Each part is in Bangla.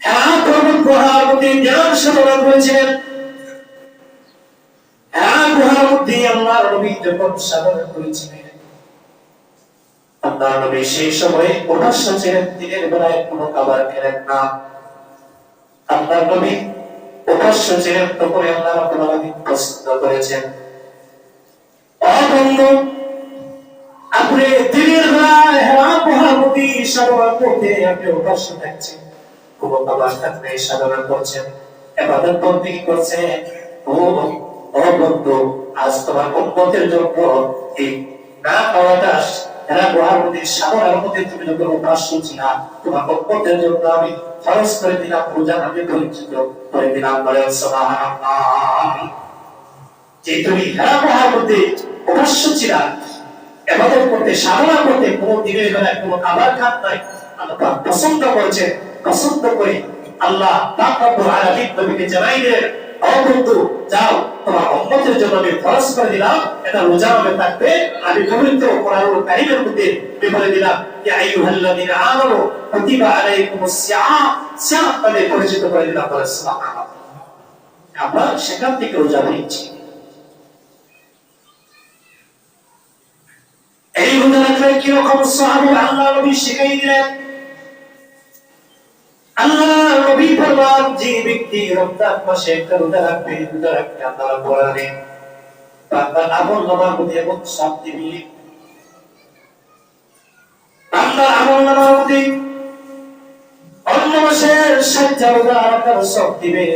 হ্যাঁ হ্যাঁ কোনো খাবার না। তখন পছন্দ করেছেন। আপনি দিনের বেলায় মহামতি সাধনা করতে আপনি উপাস্য থাকছেন কোনো খাবার খাত সাধনা করছেন। এবাদত বন্দী করছেন? ও ও আজ তোমার উম্মতের জন্য এই না খাওয়াটা এরা মহামতি সাধনার মধ্যে তুমি যখন উপাস্য ছিলা তোমার উম্মতের জন্য আমি খরচ করে দিলাম, পূজা আমি পরিচিত করে দিলাম বলে সুবহানাল্লাহ। যে তুমি হেরা মহামতি উপাস্য ছিলা এবাদত করতে, সাধনা করতে কোনো দিনের বেলায় কোনো খাবার খাত নাই। আল্লাহ পছন্দ করেছে পছন্দ করে আল্লাহ পাক জানাই দিলেন, ও বন্ধু, যাও, তোমার জন্য আমি করে দিলাম, এটা রোজা হবে থাকবে, আমি পবিত্র মধ্যে বলে দিলাম। ইয়া আইয়ুহাল্লাযীনা আমানু, কুতিবা আলাইকুমুস সিয়াম সিয়াম বলে পরিচিত করে দিলাম আমরা সেখান থেকে রোজা নিচ্ছি। রাখলে কীরকম সাহাবি আল্লাহ নবী শিখাই দিলেন। আল্লাহ নবী ফরমান যে ব্যক্তি রমজান মাসে রোজা রাখবে, রোজা রাখতে আল্লাহ আলামিন বান্দার আমল নামার মধ্যে এবং সব দিবি বান্দার আমল নামার মধ্যে অন্য মাসের সাজ্জা রোজা রাখার সব দিবে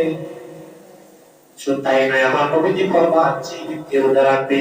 শুধু তাই নয়, আমার নবীজি ফরমান যে ব্যক্তি রোজা রাখবে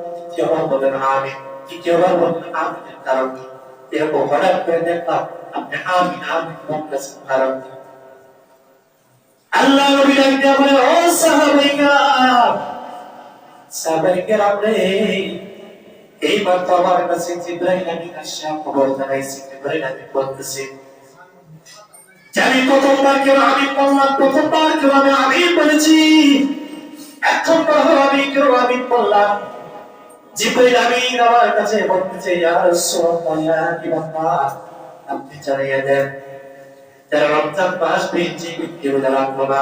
দ্বিতীয়বার দ্বিতীয়বার বললেন আমিন তৃতীয়বার বললেন আমিনের কারণ কি এরকম হঠাৎ করে দেখলাম আপনি আমিন আমিন বলতেছেন কারণ কি আল্লাহ নবী ডাক দিয়া বলে কেউ আমি বললাম প্রথমবার কেউ আমি আমি বলেছি এখন আমি কেউ আমি জিব্রাইল আমিন আমার কাছে বলতেছে ইয়া রাসূলুল্লাহ, ইয়া আপনি জানিয়ে দেন। যারা রমজান মাস পেয়েছে ব্যক্তি যারা না,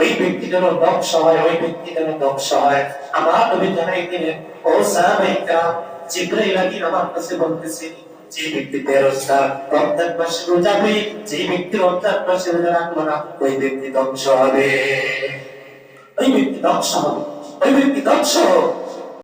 ওই ব্যক্তি যেন ধ্বংস হয়, ওই ব্যক্তি যেন ধ্বংস হয়। আমার নবী জানাই দিলেন ও সাহাবাইকা, জিব্রাইল আমিন আমার কাছে বলতেছে, যে ব্যক্তি বেরোজগার রমজান মাসে রোজা হয়ে যে ব্যক্তি রমজান মাসে রোজা রাখল না, ওই ব্যক্তি ধ্বংস হবে। ওই ব্যক্তি ধ্বংস হবে, ওই ব্যক্তি ধ্বংস হবে।